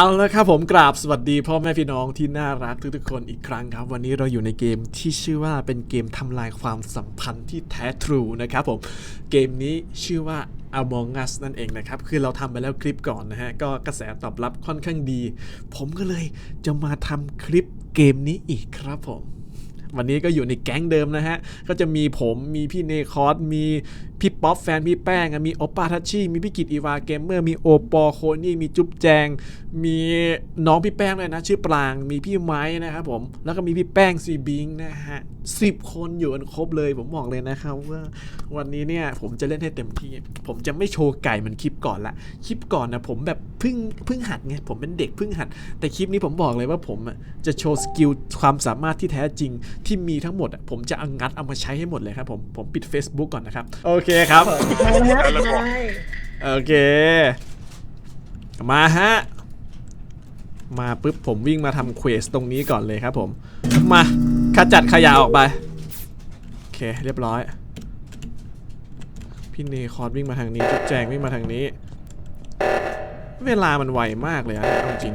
เอาละครับผมกราบสวัสดีพ่อแม่พี่น้องที่น่ารักทุกๆคนอีกครั้งครับ วันนี้เราอยู่ในเกมที่ชื่อว่าเป็นเกมทำลายความสัมพันธ์ที่แท้ทรูนะครับผมเกมนี้ชื่อว่า Among Us นั่นเองนะครับ คือเราทำไปแล้วคลิปก่อนนะฮะ ก็กระแสตอบรับค่อนข้างดี ผมก็เลยจะมาทำคลิปเกมนี้อีกครับผม วันนี้ก็อยู่ในแก๊งเดิมนะฮะ ก็จะมีผมมีพี่เนคอสมีพี่ป๊อปแฟนพี่แป้งมีโอปปาทัชชี่มีพี่กิตอีวาเกมเมอร์มีโอปอโคนี่มีจุ๊บแจง มีน้องพี่แป้งด้วยนะชื่อปรางมีพี่ไม้นะครับผมแล้วก็มีพี่แป้งซีบิงนะฮะสิบคนอยู่กันครบเลยผมบอกเลยนะครับว่าวันนี้เนี่ยผมจะเล่นให้เต็มที่ ผมจะไม่โชว์ไก่เหมือนคลิปก่อนละคลิปก่อนนะผมแบบเพิ่งเพิ่งหัดไงผมเป็นเด็กเพิ่งหัด แต่คลิปนี้ผมบอกเลยว่าผมจะโชว์สกิลความสามารถที่แท้จริงที่มีทั้งหมดอะผมจะเอางัดเอามาใช้ให้หมดเลยครับผมผมปิด Facebook ก่อนนะครับ โอเคครับโอเค มาฮะ มาปุ๊บผมวิ่งมาทำเควสตรงนี้ก่อนเลยครับผม มาขจัดขยะออกไป โอเคเรียบร้อย พี่เนคอร์ดวิ่งมาทางนี้จุ๊บแจงวิ่งมาทางนี้ เวลามันไวมากเลยอะเอาจริง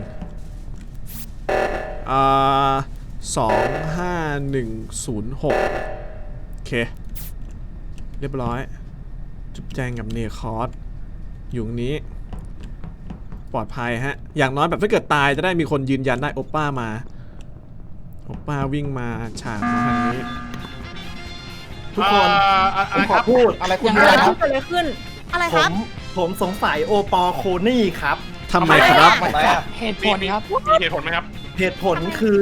อ่า สองห้าหนึ่งศูนย์หกโอเค เรียบร้อย จุ๊บแจงกับเนคอร์สอยู่ตรงนี้ ปลอดภัยฮะ อย่างน้อยแบบถ้าเกิดตายจะได้มีคนยืนยันได้โอปป้ามา โอปป้าวิ่งมาฉากมาทางนี้ ทุกคนอ่าผอะไรมขคอรับพูดอะไรคุณอะมีไรอะไรคขึ้รันบเกิดอะไรขึ้น อะไรผครับ มผมสงสัยโอปอโคนี่ครับ ทำไมครับทำไมอะเหตุผลครับ มีเหตุผลไหมครับ เหตุผลคือ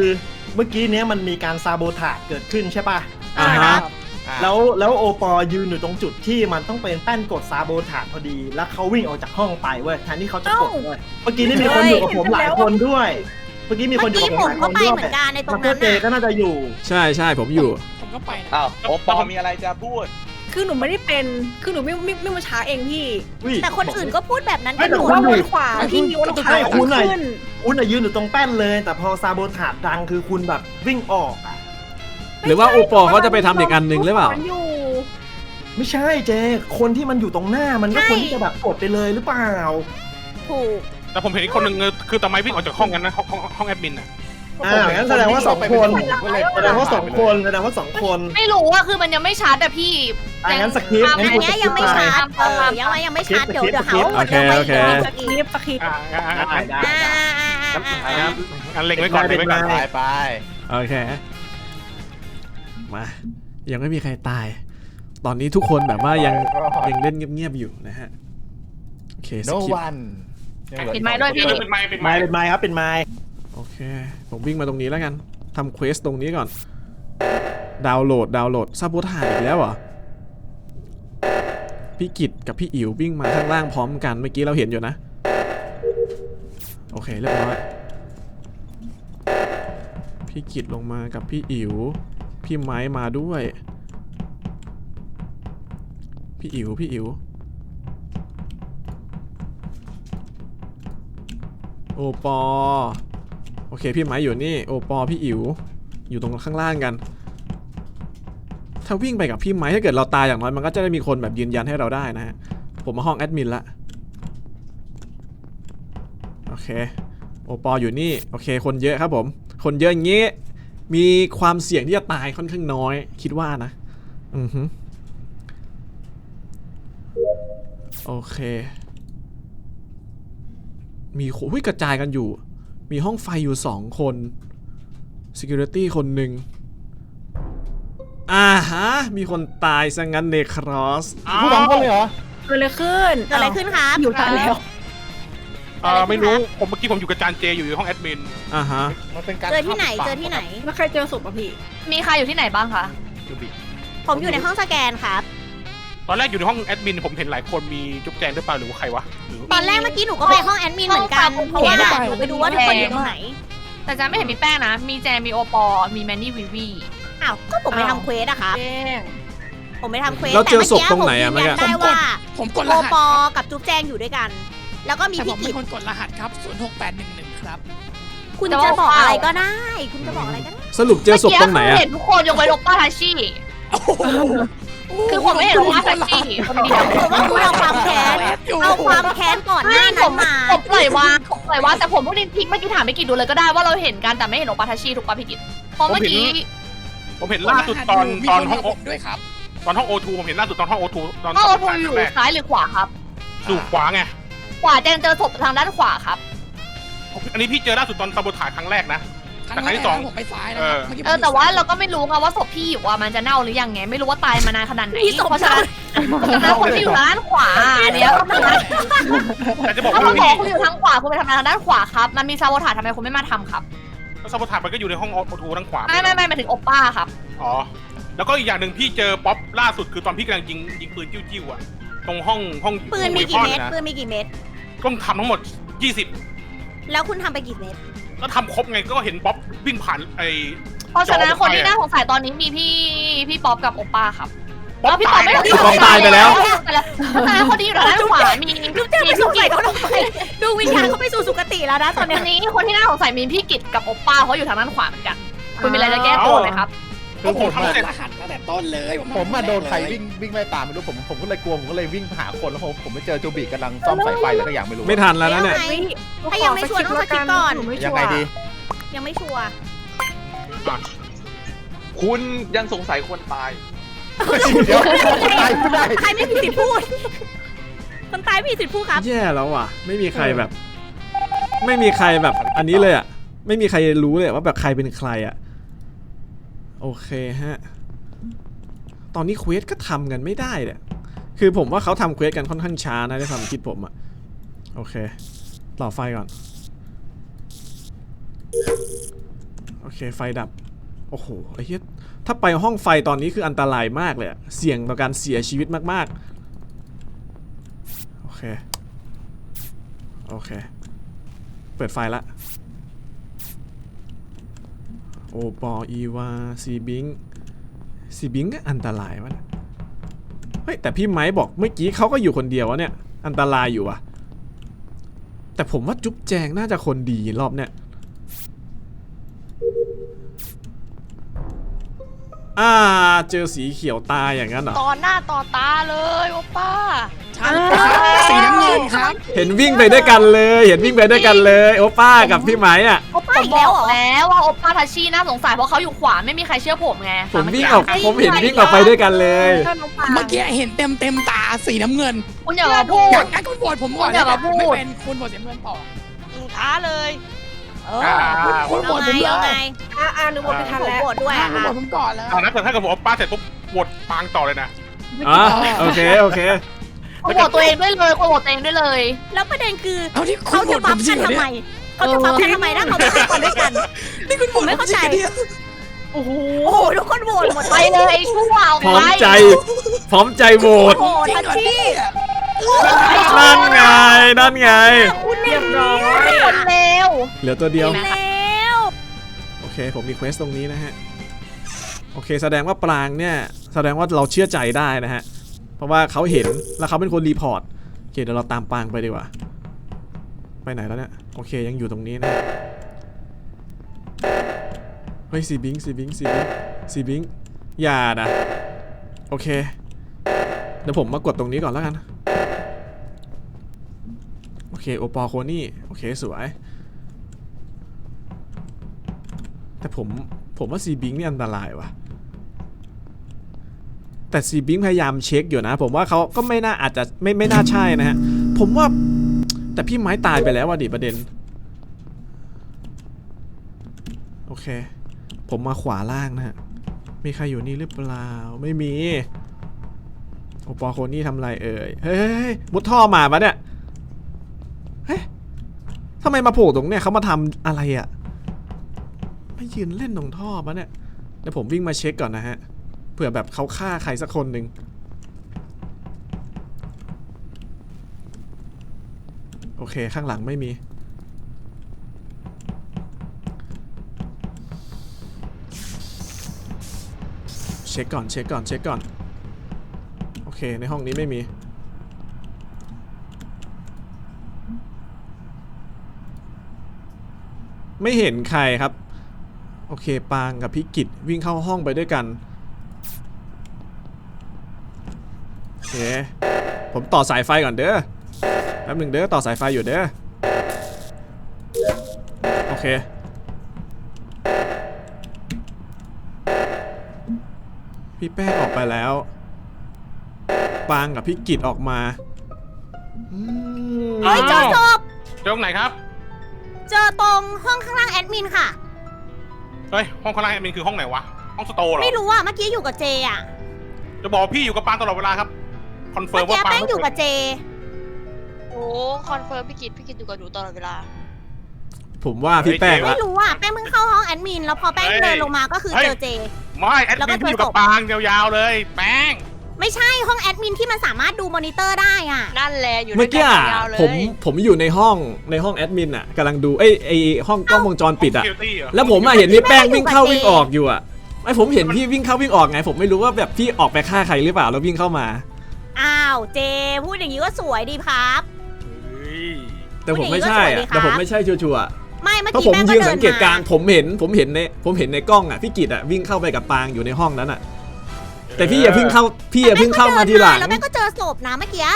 เมื่อกี้เนี้ยมันมีการซาโบทาดเกิดขึ้นใช่ป่ะอ่าฮะแล้วแล้วโอปอยืนอยู่ตรงจุดที่มันต้องเป็นแป้นกดซาโบทาดพอดี แล้วเขาวิ่งออกจากห้องไปเว้ยแทนที่เขาจะกดเอ้าเว้ยเมื่อกี้นี่มีคนอยู่กับผมหลายคนด้วย เมื่อกี้มีคนอยู่กับผมหลายคนด้วยเมื่อกี้ผมก็ไปเหมือนกันในตรงนั้นมาสเตอร์เจน่ะก็น่าจะอยู่ ใช่ใช่ผมอยู่ ผมก็ไปนะ อ้าวโอปอมีอะไรจะพูด คือหนูไม่ได้เป็น คือหนูไม่ไม่ไม่มาช้าเองพี่ อุ้ยแต่คนอื่นก็พูดแบบนั้นไม่กันแต่หมคุดณว่าวนขวาพี่วนขวาใช่คุณน่ะขึ้น คุณน่ะยืนอยู่ตรงแป้นเลย แต่พอซาโบทาดดังคือคุณแบบวิ่งออกอะหรือว่าโอปอเขาจะไปทำอีกอันหนึ่งหรือเปล่าอยู่ไม่ใช่เจ คนที่มันอยู่ตรงหน้ามันก็คนที่จะแบบกดไปเลยหรือเปล่า ถูกแต่ผมเห็นอีกคนหนึ่งคือตอนไม้วิ่งออกจากห้องกันนะห้องห้องห้องแอดมินอะ อ่างั้นแสดงว่าสองคน แสดงว่าสองคนแสดงว่าสองคน ไม่รู้อะคือมันยังไม่ชาร์จแต่พี่อ่างั้นสคริปต์งั้อันนคุณเนี้ยยังไม่ชาร์จเออยังไม่ยังไม่ชาร์จเดี๋ยวเดี๋ยวหาว่าหมดเร็วไปโอเคเดี๋ยวโอมีเคสกิปนี่ปะคิดอ่าอ่าอ่าได้อ่าได้อ่าอ่าอ่าอ่าครับอันเล็งไว้ก่อนเล็งไว้ก่อนไปไปไปโอเค มา ยังไม่มีใครตาย ตอนนี้ทุกคนแบบว่ายังยังเล่นเงียบๆอยู่นะฮะ โอเคส no กิป one ปิดไมค์ด้วยพี่ เป็นไม้เป็นไม้ ไม้เป็นไม้ครับเป็นไม้โอ เค ผมวิ่งมาตรงนี้แล้วกันทำเควสตรงนี้ก่อน ดาวน์โหลด ดาวน์โหลดซาโบทาอีกแล้วเหรอ พี่กิตกับพี่อิ๋ววิ่งมาข้างล่างพร้อมกัน เมื่อกี้เราเห็นอยู่นะ โอเค เรียบร้อย พี่กิตลงมากับพี่อิ๋ว พี่ไม้มาด้วย พี่อิ๋ว พี่อิ๋วโอปอ อเคพี่ไม้อยู่นี่โอปอพี่อิ๋วอยู่ตรงข้างล่างกัน ถ้าวิ่งไปกับพี่ไม้ถ้าเกิดเราตายอย่างน้อยมันก็จะได้มีคนแบบยืนยันให้เราได้นะฮะผมมาห้องแอดมินละโอเคโอปออยู่นี่โอเค คนเยอะครับผม คนเยอะอย่างงี้มีความเสี่ยงที่จะตายค่อนข้างน้อย คิดว่านะอือฮึโอเค มีโอ้ยกระจายกันอยู่ มีห้องไฟอยู่สองคน Security คนหนึ่งอ่าฮะ มีคนตายซะงั้นเนครอสผู้สองคนเลยเหรอเกิดอะไรขึ้นเกิดอะไรขึ้นครับอยู่ตายแล้วอ่าไม่รู้ผมเมื่อกี้ผมอยู่กับจานเจอยู่ในห้องแอดมินอ่าฮะมันเป็นการเจอที่ไหนเจอที่ไหนแล้วใครเจอศพอะพี่มีใครอยู่ที่ไหนบ้างคะผมอยู่ในห้องสแกนครับ ตอนแรกอยู่ในห้องแอดมินผมเห็นหลายคนมีจุ๊บแจงด้วยเปล่าหรือว่าใครวะหรือตอนแรกเมื่อกี้หนูก็ไปห้องแอดมินเหมือนกัน เพราะว่าหนูไปดูว่าทุกคนอยู่ตรงไหน แต่จะไม่เห็นมีแป้งนะ มีแจมีโอปอ มีแมนนี่วิวีอ้าวก็ผมไปทำเควสอะครับแจ้งผมไปทำเควสเราแต่เจอเมื่อศพกี้ตรงผมไหนยือะนเมื่อยักี้นได้ว่าผมกดโอรหัสปอกับจุ๊บแจงอยู่ด้วยกัน แล้วก็มีแต่พี่ผมกิเป็ตนคนกดรหัสครับ06811ครับ คุณจะบอกอะไรก็ได้ คุณจะบอกอะไรก็ได้สรุปเจอศพตรงไหนอะเห็นทุกคนยกเว้นโอป้าทาชิโอ้โหอ คือผมไม่เห็นว่าแท็กซี่คนเดียว ผมว่าคุณเอาความแค้นเอาความแค้นก่อนหน้าไม่ผนั้นมมา ผมปล่อยวางผมปล่อยวางแต่ผมเพิ่งได้ทิ้งเมื่อกี้ถามไม่กี่ดูเลยก็ได้ว่าเราเห็นกันแต่ไม่เห็นโอปาทาชิถูกปะพี่กิตเพราะเมื่อกี้ผมเห็นล่าสุดตอนมีตอนคนห้องบโออกด้วยครับ ตอนห้องโอทูผมเห็นล่าสุดตอนห้องโอทูตอนก็โอทูถ่ายอยู่แรกซ้ายหรือขวาครับ สู่ขวาไงขวาแจงเจอศพทางด้านขวาครับ ผมอันนี้พี่เจอล่าสุดตอนตำรวจถ่ายครั้งแรกนะ ครั้งแต่ครั้งที่แรกสอง นะผมไปซ้ายนะเออมื่กี้เออแต่ว่าเราก็ไม่รู้ไงว่าศพพี่อยู่อะมันจะเน่าหรือยังไง ไม่รู้ว่าตายมานานขนาดไหนพี่ศพ เพราะฉะนั้นเพราะฉะนั้นคนที่อยู่ทางด้านขวาอันเนี้ยก็คือแต่จะบอกถ้าว่าคุณบอพี่กคุณอยู่ทางขวาคุณไปทำงานทางด้านขวาครับ มันมีซาโบถาทำไมคุณไม่มาทำครับตำรวจถ่ายมันก็อยู่ในห้องโอทูทางขวาไม่ไม่ไม่หมายถึงโอป้าครับอ๋อแล้วก็อีกอย่างหนึ่งพี่เจอป๊อปล่าสุดคือตอนพี่กำลังยิงยิงปืนจิ้วๆอะตรงห้องห้องปืนมีกี่เม็ดนะปืนมีกี่เม็ดก็ทำทั้งหมด 20 แล้วคุณทำไปกี่เม็ด ก็ทำครบไงก็เห็นป๊อปวิ่งผ่านไอ้เพราะฉะนั้นจอคนที่ไฟอะน่าสงสัยตอนนี้มีพี่พี่ป๊อปกับโอป้าครับป๊อปแล้วพี่ป๊อปไม่ตายพี่ป๊อปตายไปแล้ว ไปแล้วเพราะฉะนั้นคนที่อยู่ทางด้านขวามีลูกเจ้าไปสงสัยเขาทำไมดูวิญญาณเขาไปสู่สุคติแล้วนะตอนเนี้ยอันนี้คนที่น่าสงสัยมีพี่กิตกับโอป้าเขาอยู่ทางด้านขวาเหมือนกัน คุณมีอะไรจะแก้ตัวไหมครับ เพราะผมทำเสร็จรหัสตั้งแต่ต้นเลยผมมาโดนใครวิ่งวิ่งไล่ตามไม่รู้ผมผมก็เลยกลัวผมก็เลยวิ่งหาคนแล้วผมผมไปเจอจูบิกำลังซ่อมสายไฟแล้วก็อย่างไม่รู้ไม่ทันแล้วนะเนี่ย ถ้ายังไม่ชัวร์ต้องสกิปก่อน ยังไงดียังไม่ชัวร์คุณยังสงสัยคนตาย เดี๋ยวตายไม่ได้ใครไม่มีสิทธิ์พูด คนตายไม่มีสิทธิ์พูดครับ แย่แล้วว่ะ ไม่มีใครแบบ ไม่มีใครแบบ อันนี้เลยอะ ไม่มีใครรู้เลยว่าแบบใครเป็นใครอะ โอเคฮะ ตอนนี้เควสก็ทำกันไม่ได้เนี่ยคือผมว่าเขาทำเควสกันค่อนข้างช้านะในความคิดผมอะโอเคต่อไฟก่อน โอเค ไฟดับ โอ้โหไอ้เหี้ยถ้าไปห้องไฟตอนนี้คืออันตรายมากเลยเสี่ยงต่อการเสียชีวิตมากๆ โอเค โอเค เปิดไฟละ โอปออีวาซีบิงซีบิงก็อันตรายวะเนี่ยเฮ้ยแต่พี่ไม้บอกเมื่อกี้เขาก็อยู่คนเดียววะเนี่ย อันตรายอยู่อะแต่ผมว่าจุ๊บแจงน่าจะคนดีรอบเนี่ย อ่า เจอสีเขียวตายอย่างนั้นเหรอ ต่อหน้าต่อตาเลยโอป้าใช่ครับสีน้ำเงินครับ เห็นวิ่งไปด้วยกันเลย เห็นวิ่งไปด้วยกันเลย โอป้ากับพี่ไม้อะโอป้าผมอีกบแล้วอกเหรอ แล้วว่าโอป้าทาชิน่าสงสัยเพราะเขาอยู่ขวาไม่มีใครเชื่อผมไงผมวิ่งออกผมเห็นวิ่งออกไปด้วยกันเลย เมื่อกี้เห็นเต็มเต็มๆตาสีน้ำเงิน คุณอย่ามาพูดงั้นงั้นคุณโหวตผมก่อนอย่ามาพูดไม่เป็นคุณโหวตสีน้ำเงินต่อท้าเลย เอออ่าคุณโหวเอาตไงผมเลเอาไงยอ่าอ่านึกว่าไม่ทันผมแล้วโกรธด้วยอะอะคุณโหวตผมก่อนแล้วอ่านะแต่ถ้าเกิดผมเอาป้าเสร็จปุ๊บปวดปางต่อเลยนะ อะโอเคโอเคคุณโหวตตัวเองด้วยเลยคุณโหวตตัวเองด้วยเลย แล้วประเด็นคือเอาที่คุเขาณโหวจะตผบัฟมจริกังนเหรอทำไมเนี่ยเขาจะบัฟกันทำไมถ้าเขาไม่ทำกันด้วยกัน นี่คุณโหวตผมไม่เข้าใจผจริงหรอเนี่ยโอ้โหทุกคนโหวตหมดไปเลยไอ้ชั่วเอาพร้อไปมใจ พร้อมใจโหวตโหวตทันที นั่นไงนั่นไงคุณเรี ยบร้อยคนเลวเหลือตัวเดียว แล้วโอเค ผมมีเควสตรงนี้นะฮะ โอเค แสดงว่าปรางเนี่ย แสดงว่าเราเชื่อใจได้นะฮะ เพราะว่าเขาเห็นแล้วเขาเป็นคนรีพอร์ต โอเค เดี๋ยวเราตามปรางไปดีกว่า ไปไหนแล้วเนี่ย โอเค ยังอยู่ตรงนี้นะ เฮ้ยซีบิงซีบิงซีบิงซีบิงอย่านะ โอเค เดี๋ยวผมมากดตรงนี้ก่อนแล้วกันโอ เคโอปอลโคนี่ โอเค สวย แต่ผม ผมว่าซีบิงนี่อันตรายว่ะ แต่ซีบิงพยายามเช็คอยู่นะ ผมว่าเขาก็ไม่น่าอาจจะไม่ไม่น่าใช่นะฮะ ผมว่า แต่พี่ไม้ตายไปแล้วว่ะดิประเด็น โอเค ผมมาขวาล่างนะฮะ มีใครอยู่นี่หรือเปล่า ไม่มีโอปอโคนี่ทำไรเอ่ย เฮ้ยมุดท่อมาปะเนี่ย ทำไมมาโผล่ตรงเนี่ยเขามาทำอะไรอะ่ะไม่ยืนเล่นตรงท่อปะเนี่ยเดี๋ยวผมวิ่งมาเช็คก่อนนะฮะเผื่อแบบเขาฆ่าใครสักคนหนึ่งโอเคข้างหลังไม่มี เช็คก่อนเช็คก่อนเช็คก่อน โอเคในห้องนี้ไม่มี ไม่เห็นใครครับ โอเค ปางกับพิกิจวิ่งเข้าห้องไปด้วยกันเคผมต่อสายไฟก่อนเด้อแป๊บหนึ่งเด้อต่อสายไฟอยู่เด้อโอเคพี่แป้งออกไปแล้ว ปางกับพี่กิจออกมาอืมเฮ้ยเจอศพเจอตรงไหนครับ เจอตรงห้องข้างล่างแอดมินค่ะ เฮ้ย ห้องข้างล่างแอดมินคือห้องไหนวะ ห้องสโตร์เหรอ ไม่รู้อะเมื่อกี้อยู่กับเจอะจะบอกว่าพี่อยู่กับปางตลอดเวลาครับ คอนเฟิเมื่ร์อมว่าปางกี้แป้งอยู่กับเจ โอ้คอนเฟิร์มพี่กิตพี่กิตอยู่กับหนูตลอดเวลา ผมว่าพี่แป้งไม่ละรู้อะแป้งเพิ่งเข้าห้องแอดมินแล้วพอแป้งเดินลงมาก็คือเจอเจ ไม่แอดแล้วก็มินพี่อยู่เจอศกับพปางยาวๆเลย แป้ง ไม่ใช่ห้องแอดมินที่มันสามารถดูมอนิเตอร์ได้อะ นั่นแหละอยู่เมื่ด้อวยกี้กัอะนยาวเลยผมผมอยู่ในห้องในห้องแอดมินอะกำลังดูเอ้ยไอห้องกล้องวงจรปิดอะ Security เหรอแล้วผมอะเห็นพี่แป้งพี่แป้งวิ่งเข้าอยู่กับวิ่งออกอยู่อะไอผมเห็นพี่วิ่งเข้าวิ่งออกไง ผมไม่รู้ว่าแบบพี่ออกไปฆ่าใครหรือเปล่าแล้ววิ่งเข้ามา อ้าวเจ พูดอย่างนี้ก็สวยดีครับ เฮ้ยแต่ผมไม่ใช่อะผู้หญิงก็สวยดีครับแต่ผมไม่ใช่ชัวร์ไม่เมื่ๆอเพราะกี้ผมแป้งยืก็นเดิสันงเกตการมาณ์ผมเห็นผมเห็นในผมเห็นในกล้องอะพี่กิตอะวิ่งเข้าไปกับปางอยู่ในห้องนั้นอะ แต่พี่อย่าเพิ่งเข้าพี่อย่าเพิ่งเข้ามาทีหลัง แล้วแป้งก็เจอศพนะเมื่อกี้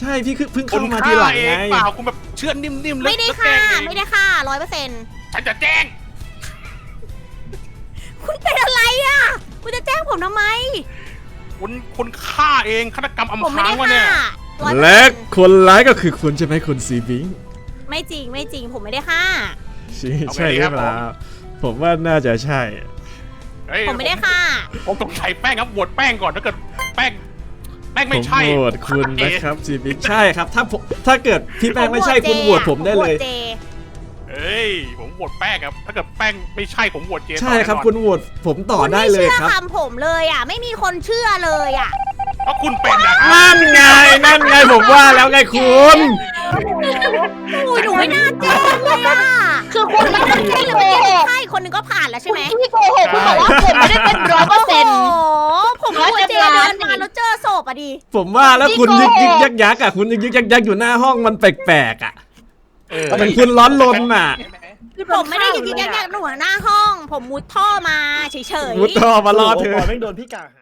ใช่พี่คือเพิ่งคุเข้าณมาฆ่าทีหลังเอไงงเปล่าคุณแบบเชื่อนิ่มๆแล้วไม่ได้แล้วค่ะแกล้งเองไม่ได้ค่ะร้อยเปอร์เซ็นต์ฉันจะแจ้งคุณเป็นอะไรอะ คุณจะแจ้งผมทำไม คุณคุณฆ่าเองฆาตกรรมผมอำพไม่รางได้วะเนี่ยฆ่า100%และคนร้ายก็คือคุณใช่ไหมคุณซีบิงไม่จริงไม่จริงผมไม่ได้ฆ่าใช่ใช่หรือเปล่าผมว่าน่าจะใช่ เฮ้ยผมไม่ได้ฆ่าผมสงสัยแป้งครับโหวตแป้งก่อนถ้าเกิดแป้ง แป้งผไม่มใช่โหวตคุณนะครับซีบิงใช่ครับ ถ้าผมถ้าเกิดพี่แป้งไม่ใช่ผคุณโหวตผมได้เลยโหวตจเอ้ยผมโหวตแป้งครับ ถ้าเกิดแป้งไม่ใช่ผมโหวตเจใช่ครับต่อแน่นอนคุณโหวตผมต่อได้เลยครับ ณไม่เชื่อคำผมเลยอะ ไม่มีคนเชื่อเลยอะ เพราะคุณเป็นนะครับนั่นไงนั่นไงผมว่าแล้วไงคุณ อุ้ยหนูไม่น่าแจ้งเลยอะคือคุณไม่ได้ใช่หรือโกไม่หกใช่คนหนึงก็ผ่านแล้วใช่ไหมคุณพี่โกหกคุณบอกว่า ว่าเจร้อยเดิเต็นมมาล้านแล้วเจอศพอะดิผมว่าแล้วคุณพี่ยึกโกยึกยักยักอะคุณยึกยึกยักยักอยู่หน้าห้องมันแปลกๆอะเออเหมือนคุณร้อนรนอะผมไม่ได้ยิงยิงแยกๆหนูหน้าห้อง ผมมุดท่อมาเฉยๆมุดท่อมารอเธอโโหไม่งโดนพี่กา